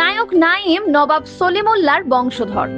নায়ক নাইম নবাব সলিমুল্লার বংশধর।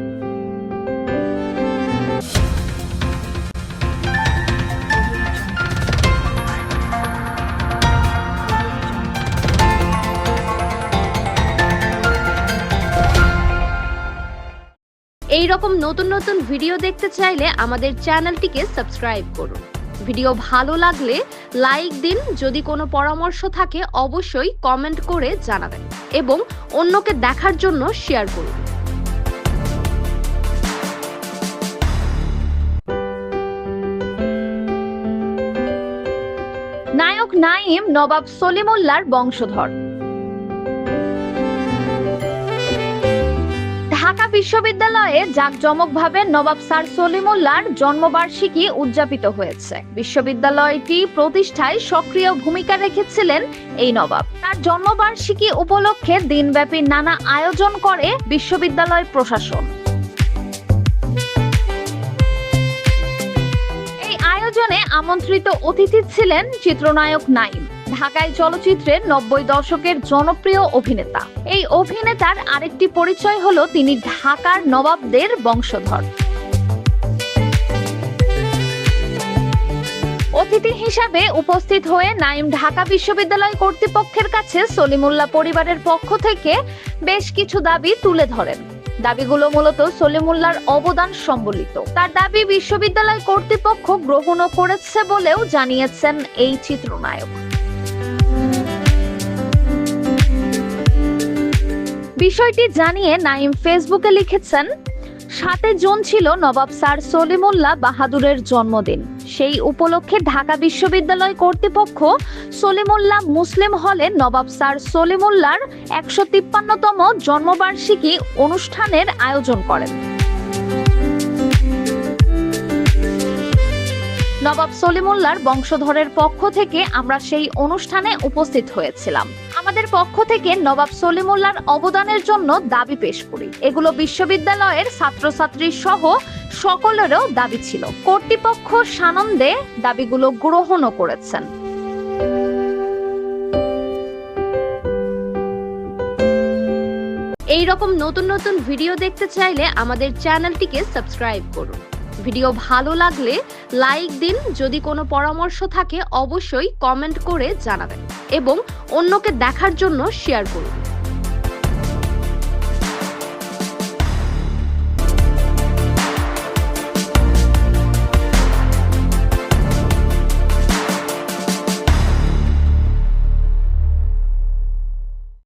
এই রকম নতুন নতুন ভিডিও দেখতে চাইলে আমাদের চ্যানেলটিকে সাবস্ক্রাইব করুন। ভিডিও ভালো লাগলে লাইক দিন। যদি কোনো পরামর্শ থাকে, অবশ্যই কমেন্ট করে জানাবেন এবং অন্যকে দেখার জন্য শেয়ার করুন। নায়ক নাইম নবাব সলিমুল্লার বংশধর। ঢাকা বিশ্ববিদ্যালয়ে জাঁকজমকভাবে নবাব স্যার সলিমুল্লাহর জন্মবার্ষিকী উদযাপিত হয়েছে। বিশ্ববিদ্যালয়টি প্রতিষ্ঠায় সক্রিয় ভূমিকা রেখেছিলেন এই নবাব। তার জন্মবার্ষিকী উপলক্ষে দিনব্যাপী নানা আয়োজন করে বিশ্ববিদ্যালয় প্রশাসন। এই আয়োজনে আমন্ত্রিত অতিথি ছিলেন চিত্রনায়ক নাইম ঢাকায় চলচ্চিত্রের নব্বই দশকের জনপ্রিয় অভিনেতা। এই অভিনেতার আরেকটি পরিচয় হলো তিনি ঢাকার নবাবদের বংশধর। অতিথি হিসাবে উপস্থিত হয়ে নাইম ঢাকা বিশ্ববিদ্যালয় কর্তৃপক্ষের কাছে সলিমুল্লাহ পরিবারের পক্ষ থেকে বেশ কিছু দাবি তুলে ধরেন। দাবিগুলো মূলত সলিমুল্লাহর অবদান সম্বলিত। তার দাবি বিশ্ববিদ্যালয় কর্তৃপক্ষ গ্রহণও করেছে বলেও জানিয়েছেন এই চিত্রনায়ক। বিষয়টি জানিয়ে নাইম ফেসবুকে লিখেছেন, সাতে জুন ছিল নবাব স্যার সলিমুল্লাহ বাহাদুরের জন্মদিন। সেই উপলক্ষে ঢাকা বিশ্ববিদ্যালয় কর্তৃপক্ষ সলিমুল্লাহ মুসলিম হলে নবাব স্যার সলিমুল্লাহর একশো তিপ্পান্নতম জন্মবার্ষিকী অনুষ্ঠানের আয়োজন করেন। নবাব সলিমুল্লাহর বংশধরের পক্ষ থেকে আমরা সেই অনুষ্ঠানে উপস্থিত হয়েছিলাম। আমাদের পক্ষ থেকে নবাব সলিমুল্লার অবদানের জন্য দাবি পেশ করি। এগুলো বিশ্ববিদ্যালয়ের ছাত্রছাত্রী সহ সকলেরও দাবি ছিল। কর্তৃপক্ষ সানন্দে দাবিগুলো গ্রহণও করেছেন। এই রকম নতুন নতুন ভিডিও দেখতে চাইলে আমাদের চ্যানেলটিকে সাবস্ক্রাইব করুন। ভিডিও ভালো লাগলে লাইক দিন। যদি কোনো পরামর্শ থাকে, অবশ্যই কমেন্ট করে জানাবেন এবং অন্যকে দেখার জন্য শেয়ার করুন।